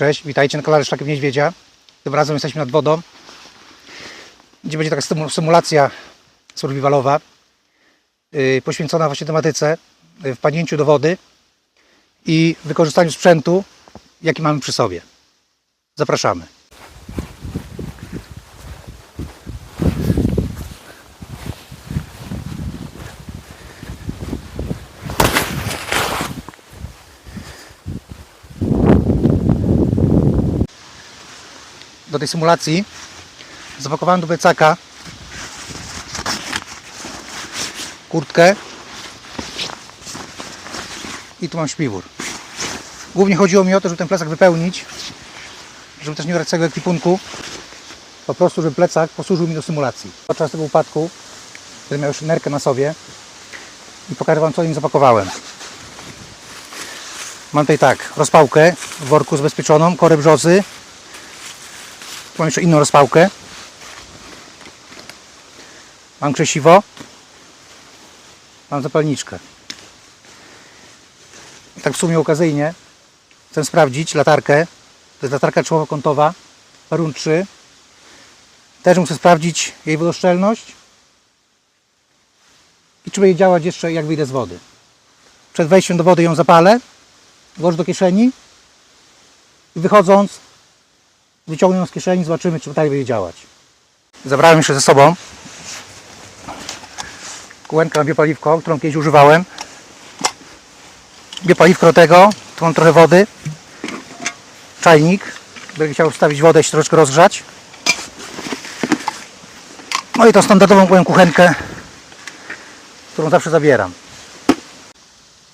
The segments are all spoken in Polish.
Cześć, witajcie na kanale Szlakiem Niedźwiedzia. Tym razem jesteśmy nad wodą, gdzie będzie taka symu- symulacja survivalowa, yy, poświęcona właśnie tematyce yy, wpadnięciu do wody i wykorzystaniu sprzętu, jaki mamy przy sobie. Zapraszamy. Tej symulacji zapakowałem do plecaka kurtkę i tu mam śpiwór. Głównie chodziło mi o to, żeby ten plecak wypełnić, żeby też nie brać całego ekwipunku, po prostu, żeby plecak posłużył mi do symulacji. Podczas tego upadku, będę miał już nerkę na sobie i pokażę Wam, co im zapakowałem. Mam tutaj tak, rozpałkę w worku zabezpieczoną, korę brzozy, Mam jeszcze inną rozpałkę. Mam krzesiwo. Mam zapalniczkę. Tak w sumie okazyjnie chcę sprawdzić latarkę. To jest latarka czołowo-kątowa. Parun 3. Też muszę sprawdzić jej wodoszczelność. I czy będzie działać jeszcze jak wyjdę z wody. Przed wejściem do wody ją zapalę. Włożę do kieszeni. I wychodząc wyciągnę ją z kieszeni, zobaczymy, czy dalej będzie działać. Zabrałem jeszcze ze sobą kułenkę na biopaliwko, którą kiedyś używałem. Biopaliwko do tego, tu mam trochę wody, czajnik, będę chciał wstawić wodę się troszeczkę rozgrzać. No i to standardową moją kuchenkę, którą zawsze zabieram.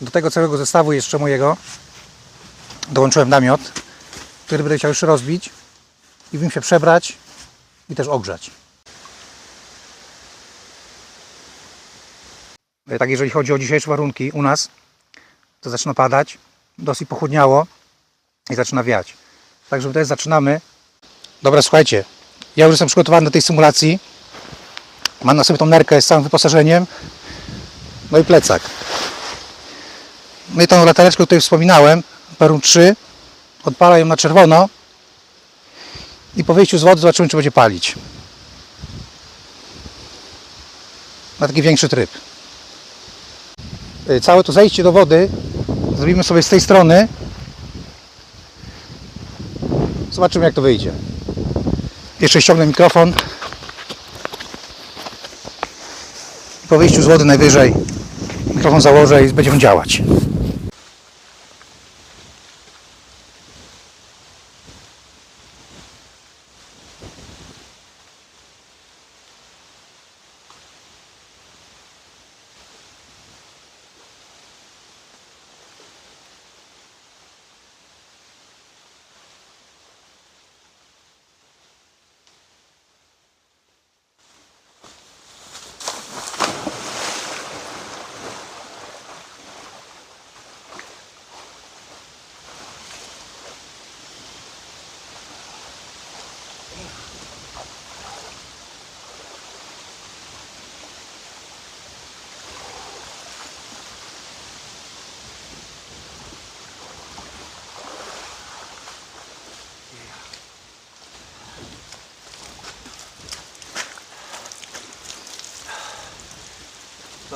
Do tego całego zestawu jeszcze mojego dołączyłem namiot, który będę chciał jeszcze rozbić i w nim się przebrać i też ogrzać. E, Tak, jeżeli chodzi o dzisiejsze warunki u nas, to zaczyna padać, dosyć pochłodniało i zaczyna wiać. Także tutaj zaczynamy. Dobra, słuchajcie, ja już jestem przygotowany do tej symulacji. Mam na sobie tą nerkę z całym wyposażeniem, no i plecak. No i tą latareczkę, o której wspominałem, Perun 3, odpala ją na czerwono i po wyjściu z wody zobaczymy, czy będzie palić. Na taki większy tryb. Y, Całe to zejście do wody zrobimy sobie z tej strony. Zobaczymy, jak to wyjdzie. Jeszcze ściągnę mikrofon. Po wyjściu z wody najwyżej mikrofon założę i będzie on działać.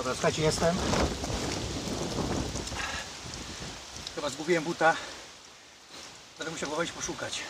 Dobra, słuchajcie, jestem. Chyba zgubiłem buta. Będę musiał go wejść poszukać.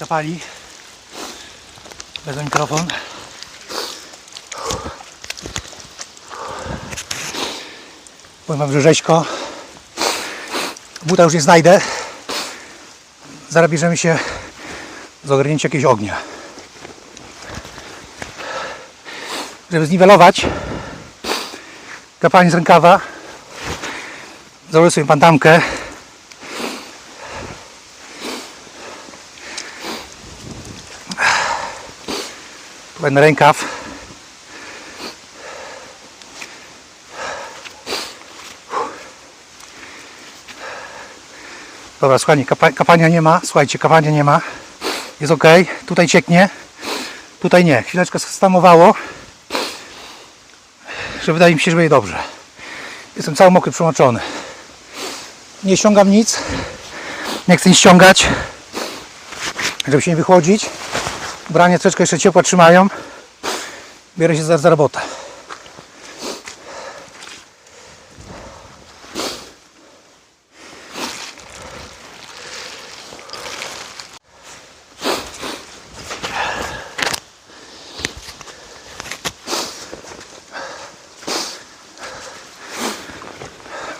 Latarka pali. Wezmę mikrofon. Wam, że rzeźko. Buta już nie znajdę. Zaraz bierzemy się z ogarnięcia jakiegoś ognia. Żeby zniwelować kapanie z rękawa, założę sobie pandamkę Będę rękaw. Dobra, słuchajcie, kapa, kapania nie ma. Słuchajcie, kapania nie ma. Jest ok. Tutaj cieknie. Tutaj nie. Chwileczkę stamowało. Że wydaje mi się, że będzie dobrze. Jestem cały mokry, przemoczony. Nie ściągam nic. Nie chcę nic ściągać. Żeby się nie wychłodzić. Ubrania troszeczkę jeszcze ciepło trzymają. Biorę się zaraz za robotę.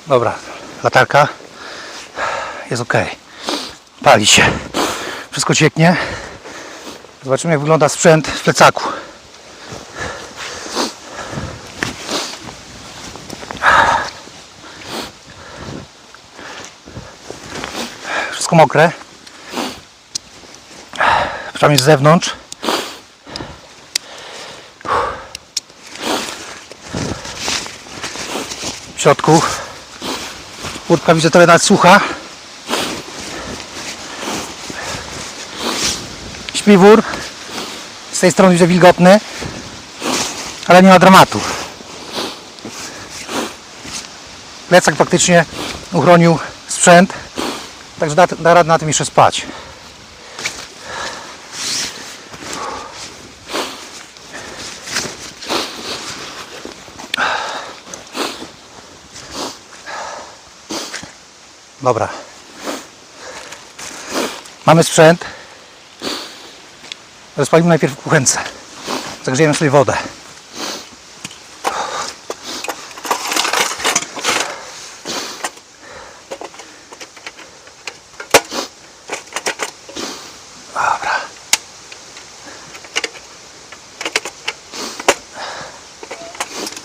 Dobra, latarka jest ok. Pali się. Wszystko cieknie. Zobaczymy jak wygląda sprzęt w plecaku. Wszystko mokre. Przynajmniej z zewnątrz. W środku kurtka widzę trochę nawet sucha. Śpiwór. Z tej strony widzę wilgotny. Ale nie ma dramatu. Plecak faktycznie uchronił sprzęt. Także da, da radę na tym jeszcze spać. Dobra. Mamy sprzęt. Rozpalimy najpierw w kuchence. Zagrzejemy sobie wodę.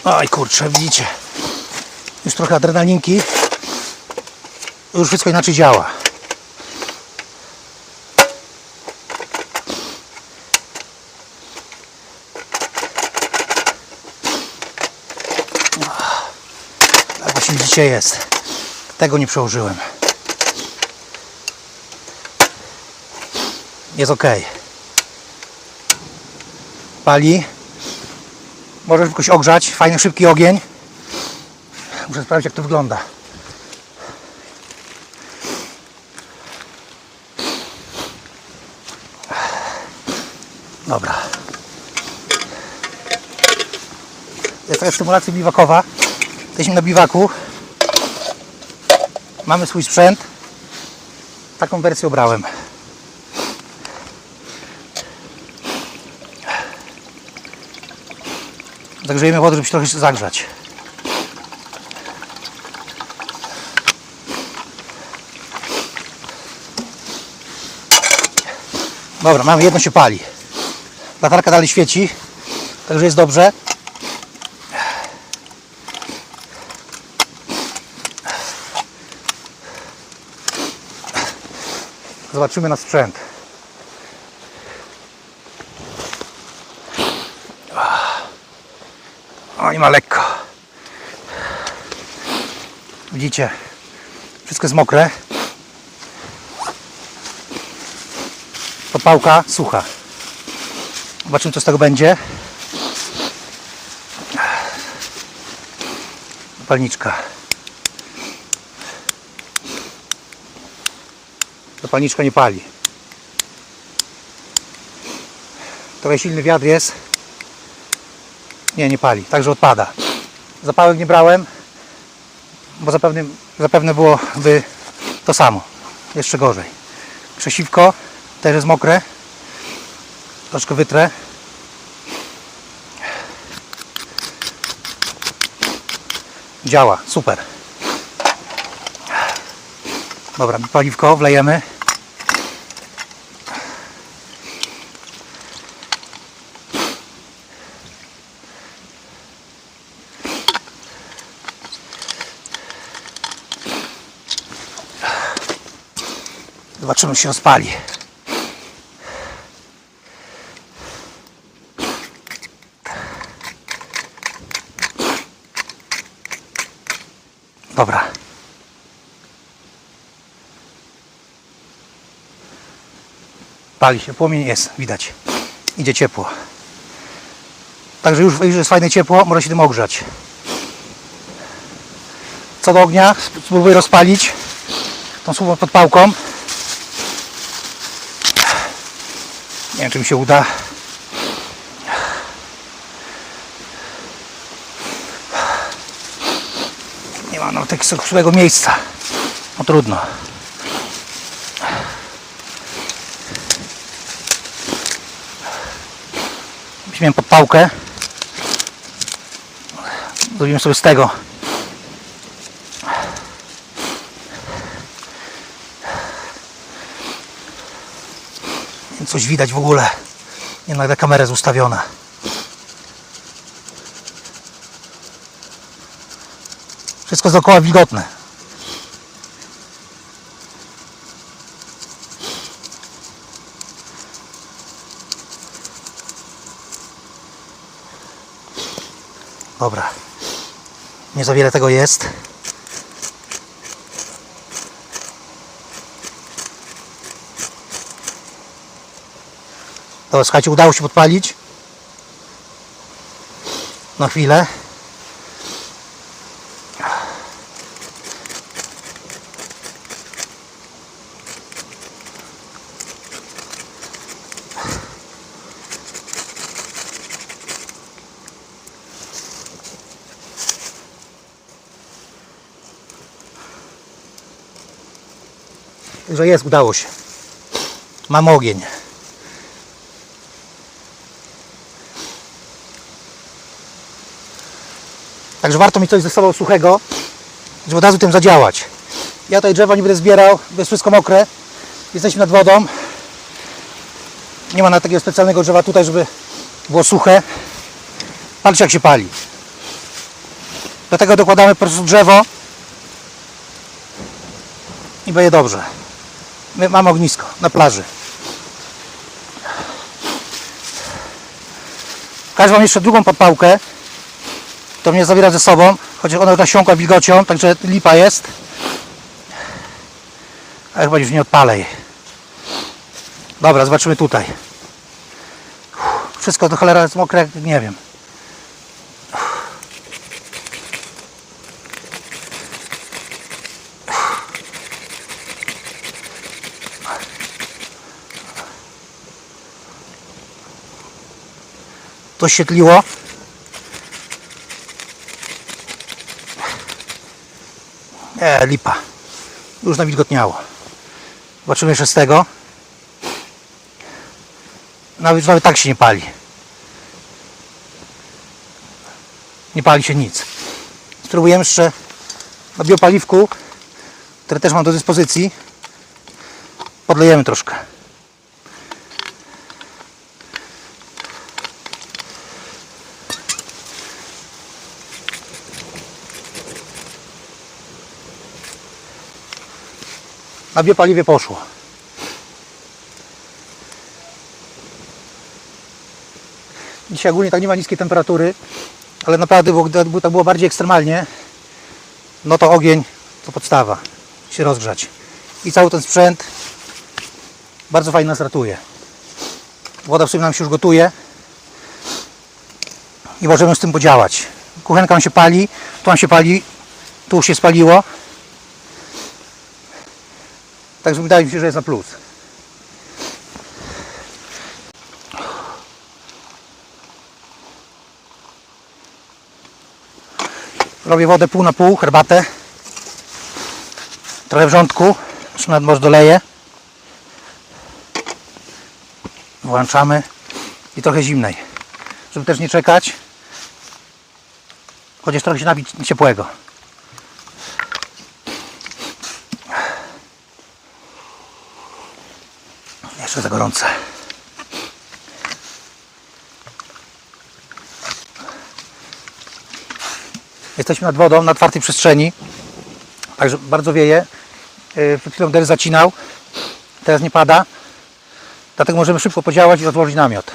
Oj kurczę, widzicie. Już trochę adrenalinki. Już wszystko inaczej działa. Dzisiaj jest. Tego nie przełożyłem. Jest ok. Pali. Możesz jakoś ogrzać. Fajny, szybki ogień. Muszę sprawdzić jak to wygląda. Dobra. Jest taka stymulacja biwakowa. Jesteśmy na biwaku. Mamy swój sprzęt. Taką wersję obrałem. Zagrzejemy wodę, żeby się trochę zagrzać. Dobra, mamy jedno się pali. Latarka dalej świeci, także jest dobrze. Zobaczymy na sprzęt. O, nie ma lekko. Widzicie, wszystko jest mokre. Podpałka sucha. Zobaczymy co z tego będzie. Zapalniczka. Zapalniczka nie pali. Trochę silny wiatr jest. Nie, nie pali. Także odpada. Zapałek nie brałem, bo zapewne, zapewne byłoby to samo. Jeszcze gorzej. Krzesiwko też jest mokre. Troszkę wytrę. Działa, super. Dobra, paliwko wlejemy. Zobaczymy, czy się rozpali. Dobra. Pali się, płomień jest, widać. Idzie ciepło. Także już, już jest fajne ciepło, może się tym ogrzać. Co do ognia, spróbuję rozpalić tą słową pod pałką. Wiem, czy mi się uda. Nie ma no takiego suchego miejsca. No trudno. Weźmiemy podpałkę. Zrobimy sobie z tego. Coś widać w ogóle. Nie nagle kamera jest ustawiona. Wszystko dookoła wilgotne. Dobra. Nie za wiele tego jest. Dobra, słuchajcie, udało się podpalić. Na chwilę. Że jest, udało się. Mam ogień. Także warto mieć coś ze sobą suchego, żeby od razu tym zadziałać. Ja tutaj drzewa nie będę zbierał, bo jest wszystko mokre. Jesteśmy nad wodą. Nie ma na takiego specjalnego drzewa tutaj, żeby było suche. Patrzcie jak się pali. Do tego dokładamy po prostu drzewo i będzie dobrze. My mamy ognisko na plaży. Pokażę Wam jeszcze drugą podpałkę. To mnie zabiera ze sobą, chociaż ona nasiąkła wilgocią, także lipa jest. A chyba już nie odpalę jej. Dobra, zobaczymy tutaj. Uff, Wszystko to cholera jest mokre, nie wiem. To świetliło. E, lipa. Już nawilgotniało. Zobaczymy jeszcze z tego. Nawet, nawet tak się nie pali. Nie pali się nic. Spróbujemy jeszcze na biopaliwku, które też mam do dyspozycji. Podlejemy troszkę. Na biopaliwie poszło. Dzisiaj ogólnie tak nie ma niskiej temperatury, ale naprawdę było- gdyby to było bardziej ekstremalnie, no to ogień to podstawa, się rozgrzać. I cały ten sprzęt bardzo fajnie nas ratuje. Woda w sumie nam się już gotuje i możemy z tym podziałać. Kuchenka nam się pali, tu nam się pali, tu już się spaliło. Także wydaje mi się, że jest na plus. Robię wodę pół na pół, herbatę. Trochę wrzątku, już nawet może doleję. Włączamy i trochę zimnej, żeby też nie czekać. Chociaż trochę się napić ciepłego. Jeszcze za gorące. Jesteśmy nad wodą, na otwartej przestrzeni. Także bardzo wieje. Yy, Przed chwilą deszcz zacinał. Teraz nie pada. Dlatego możemy szybko podziałać i odłożyć namiot.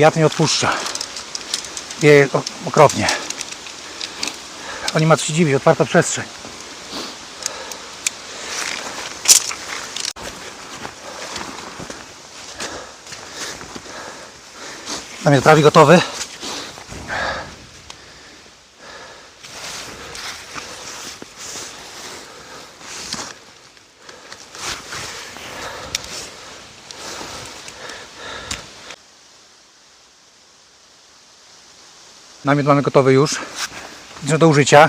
Wiatr nie odpuszcza. Wieje okropnie. Oni ma co się dziwić, otwarta przestrzeń. Namiot prawie gotowy. Namiot mamy gotowy już. Do użycia.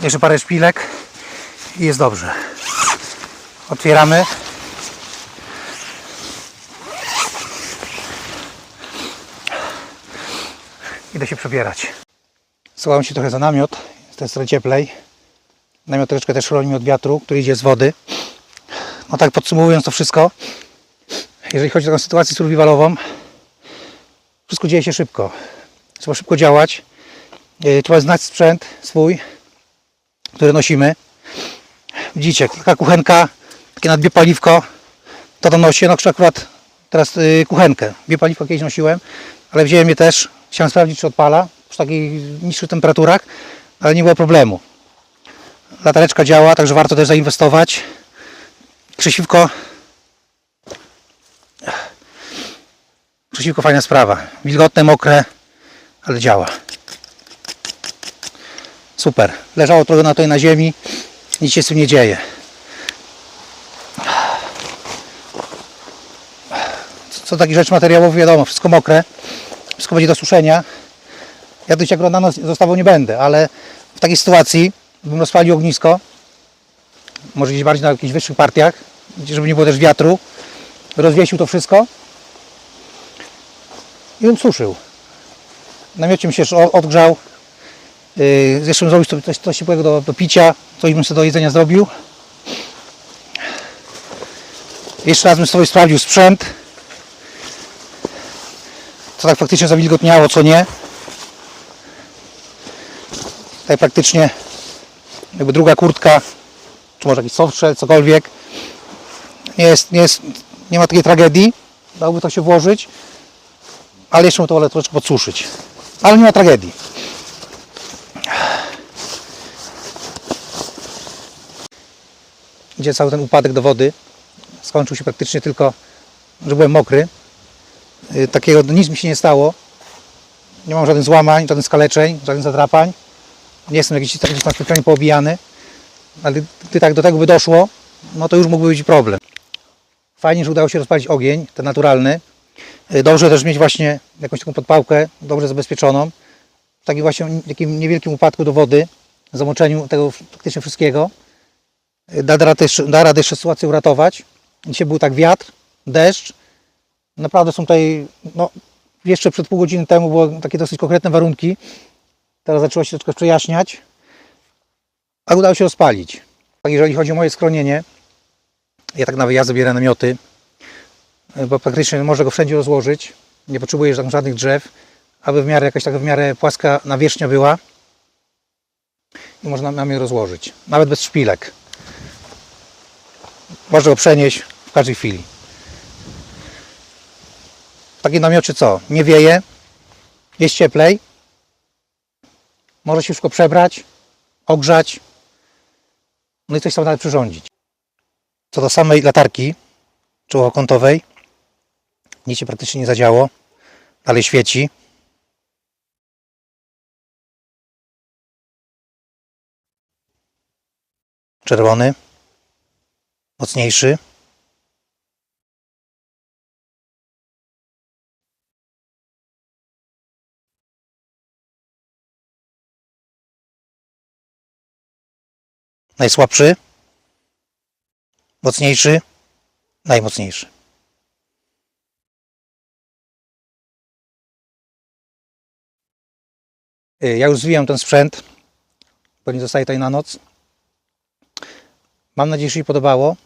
Jeszcze parę szpilek i jest dobrze. Otwieramy. Idę się przebierać. Schowałem się trochę za namiot. Jest trochę cieplej. Namiot troszeczkę też chroni od wiatru, który idzie z wody. No tak podsumowując to wszystko, jeżeli chodzi o taką sytuację survivalową, wszystko dzieje się szybko. Trzeba szybko działać. Yy, Trzeba znać sprzęt swój, który nosimy. Widzicie, taka kuchenka, takie nad biopaliwko, to nosi. No akurat teraz yy, kuchenkę. Biopaliwko kiedyś nosiłem, ale wziąłem je też. Chciałem sprawdzić, czy odpala przy takich niższych temperaturach, ale nie było problemu. Latareczka działa, także warto też zainwestować. Krzesiwko. Krzesiwko fajna sprawa. Wilgotne, mokre, ale działa. Super. Leżało trochę na tutaj na ziemi. Nic się tym nie dzieje. Co, takich rzeczy materiałowych wiadomo, wszystko mokre. Wszystko będzie do suszenia. Ja do ciebie na noc zostawał nie będę, ale w takiej sytuacji bym rozpalił ognisko. Może gdzieś bardziej na jakichś wyższych partiach, żeby nie było też wiatru. Rozwiesił to wszystko i bym suszył. W namiocie mi się już odgrzał. Yy, zresztą zrobić sobie coś, coś ciepłego do, do picia, coś bym sobie do jedzenia zrobił. Jeszcze raz bym sobie sprawdził sprzęt. Co tak faktycznie zawilgotniało, co nie. Tutaj praktycznie jakby druga kurtka, czy może jakiś softshell, cokolwiek. Nie, jest, nie, jest, nie ma takiej tragedii. Dałoby to się włożyć. Ale jeszcze mu to wolę troszeczkę podsuszyć. Ale nie ma tragedii. Gdzie cały ten upadek do wody skończył się praktycznie tylko, że byłem mokry. Yy, Takiego nic mi się nie stało. Nie mam żadnych złamań, żadnych skaleczeń, żadnych zadrapań. Nie jestem jakiś tam specjalnie poobijany. Ale gdy tak do tego by doszło, no to już mógłby być problem. Fajnie, że udało się rozpalić ogień, ten naturalny. Yy, Dobrze też mieć właśnie jakąś taką podpałkę, dobrze zabezpieczoną. W takim właśnie takim niewielkim upadku do wody, zamoczeniu tego praktycznie wszystkiego, yy, da radę, da radę jeszcze sytuację uratować. Dzisiaj był tak wiatr, deszcz. Naprawdę są tutaj, no, jeszcze przed pół godziny temu były takie dosyć konkretne warunki. Teraz zaczęło się troszkę przejaśniać, a udało się rozpalić. Tak, jeżeli chodzi o moje schronienie, ja tak na wyjazdy bierę namioty, bo praktycznie można go wszędzie rozłożyć. Nie potrzebujesz tam żadnych drzew, aby w miarę jakaś taka w miarę płaska nawierzchnia była i można namiot rozłożyć, nawet bez szpilek. Można go przenieść w każdej chwili. W takim namiocie co? Nie wieje, jest cieplej, może się wszystko przebrać, ogrzać, no i coś tam nawet przyrządzić. Co do samej latarki czołokątowej, nic się praktycznie nie zadziało, dalej świeci. Czerwony, mocniejszy. Najsłabszy, mocniejszy, najmocniejszy. Ja już zwijam ten sprzęt, bo nie zostaje tutaj na noc. Mam nadzieję, że się podobało.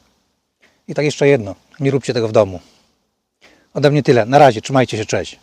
I tak jeszcze jedno, nie róbcie tego w domu. Ode mnie tyle. Na razie, trzymajcie się, cześć.